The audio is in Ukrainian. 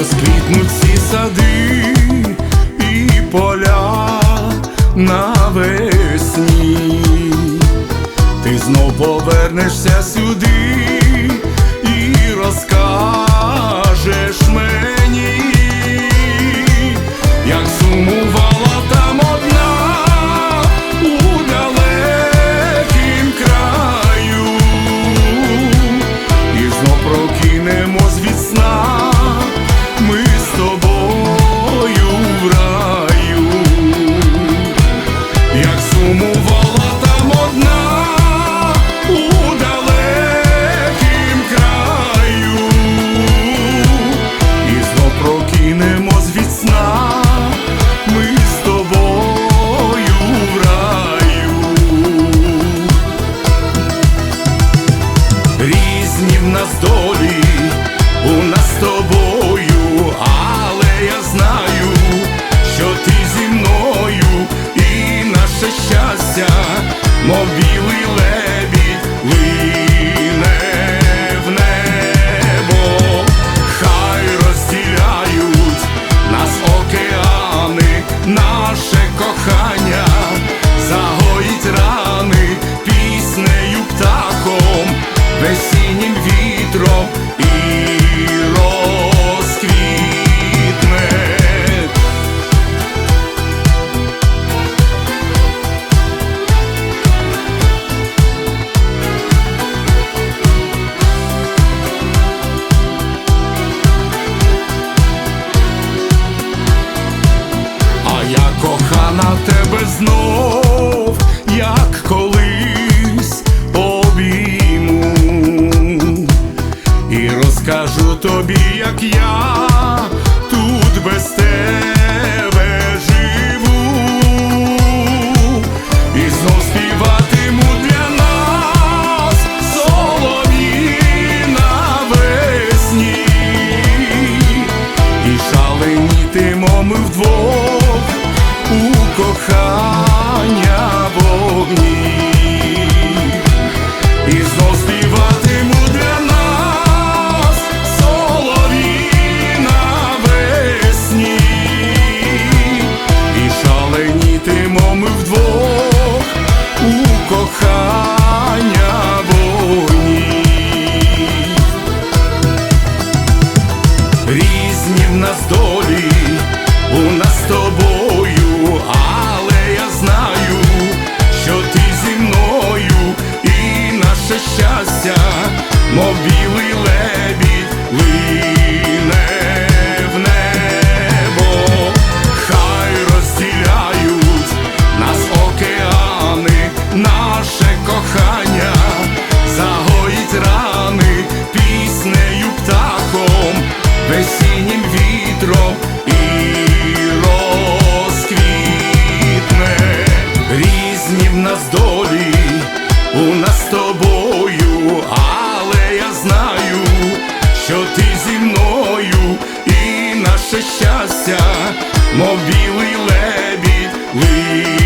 розквітнуть всі сади і поля навесні, ти знов повернешся сюди. знов, як колись обійму, і розкажу тобі, як я. кохання вогні і знов співатиму для нас солові навесні, і шаленітимо ми вдвох у кохання вогні. Різні в нас долі. з долі, у нас з тобою, але я знаю, що ти зі мною і наше щастя, мов білий лебідь.